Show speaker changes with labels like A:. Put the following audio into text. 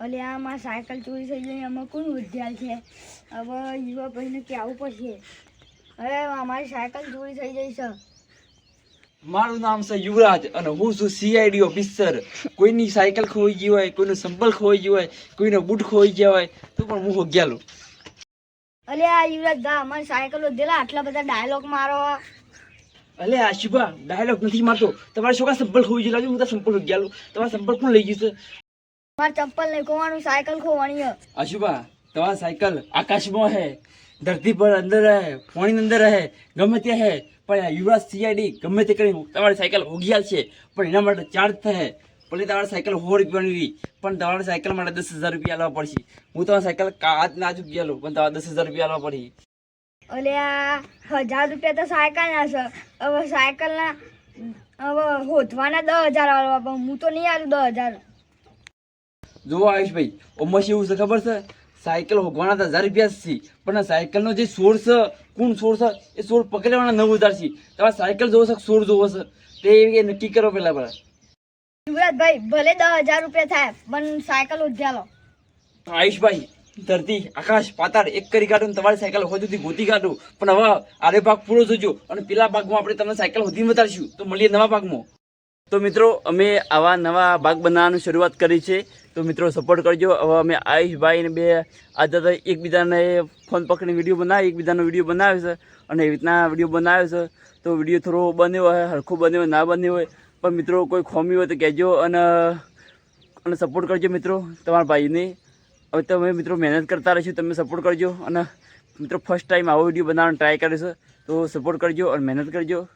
A: અલે આમાં સાયકલ ચોરી થઈ ગઈ આમાં કોણ ઉદ્યાલ છે? હવે યુવા ભાઈને કહેવું પડશે. હવે અમારી સાયકલ ચોરી થઈ ગઈ છે.
B: મારું નામ છે યુવરાજ અને હું છું સીઆઈડી ઓફિસર કોઈની સાયકલ ખોઈ ગઈ હોય કોઈનું સંભલ ખોઈ ગયું હોય કોઈનો બૂટ ખોઈ ગયા હોય તો પણ હું હોગ્યાલું.
A: અલે આ યુવરાજ દા અમારી સાયકલ વધેલા આટલા બધા ડાયલોગ મારો.
B: અલે શુભા ડાયલોગ નથી મારતો. તમારે શું કા સંભળ ખોઈ ગયેલા હું તો સંભળ હોગ્યાલું. તમારા સંભળ કોણ લઈ ગયું છે?
A: મારે ચંપલ નહીં ખોવાનું સાયકલ ખોવાની
B: અશુભા તમારા સાયકલ આકાશમાં હે ધરતી પર અંદર રહે પાણી અંદર રહે ગમે તે હે પણ આ યુવરાજ સીઆઈડી ગમે તે કરી તમારી સાયકલ હોગિયાલ છે પણ એના માટે ચાર્જ થાય ભલે તમારી સાયકલ સો રૂપિયાની પણ તમારી સાયકલ માટે દસ હજાર રૂપિયા લાવવા પડશે. હું તમારી સાયકલ કાચ ના ચૂકી ગયેલો પણ તમારે દસ હજાર રૂપિયા લાવવા પડશે.
A: અલે આ હજાર રૂપિયા તો સાયકલ ના છે. હવે સાયકલ ના હવે હોધવાના દસ હજાર આવવા પણ હું તો નહીં આલું દસ હજાર.
B: જુઓ આયુષભાઈ ઓમાં શું છે ખબર છે? સાયકલ હોગવાના તો હજાર રૂપિયા છે. પણ સાયકલનો જે સોર છે કોણ સોર છે એ સોર પકડવાના નવ હજાર છે. તમારે સાયકલ જોવો છે સોર જોવો છે? તે નક્કી કરો પહેલાં પહેલાં.
A: યુવરાજભાઈ ભલે દસ હજાર રૂપિયા થાય પણ સાયકલ ઉધ્યાલો
B: આયુષભાઈ ધરતી આકાશ પાતાળ એક કરી કાઢું તમારી સાયકલ હોદુથી ગોતી કાઢું. પણ હવે આરે ભાગ પૂરો જોજો અને પેલા ભાગમાં આપણે તમને સાયકલ વધી વધારશું. તો મળીએ નવા ભાગમાં. તો મિત્રો, અમે આવા નવા ભાગ બનાવવાની શરૂઆત કરી છે. તો મિત્રો સપોર્ટ કરજો. હવે અમે આયુષભાઈ ને બે આજે તો એકબીજાને ફોન પકડીને વીડિયો બનાવી, એકબીજાનો વીડિયો બનાવે છે અને એવી રીતના વીડિયો બનાવે છે. તો વીડિયો થોડો બન્યો હોય, હરખો બન્યો ના બન્યો હોય, પણ મિત્રો, કોઈ ખોમી હોય તો કહેજો અને અને સપોર્ટ કરજો મિત્રો, તમારા ભાઈને. હવે તમે મિત્રો મહેનત કરતા રહીશું, તમે સપોર્ટ કરજો અને મિત્રો ફર્સ્ટ ટાઈમ આવો વીડિયો બનાવવાનો ટ્રાય કરીશ. તો સપોર્ટ કરજો અને મહેનત કરજો.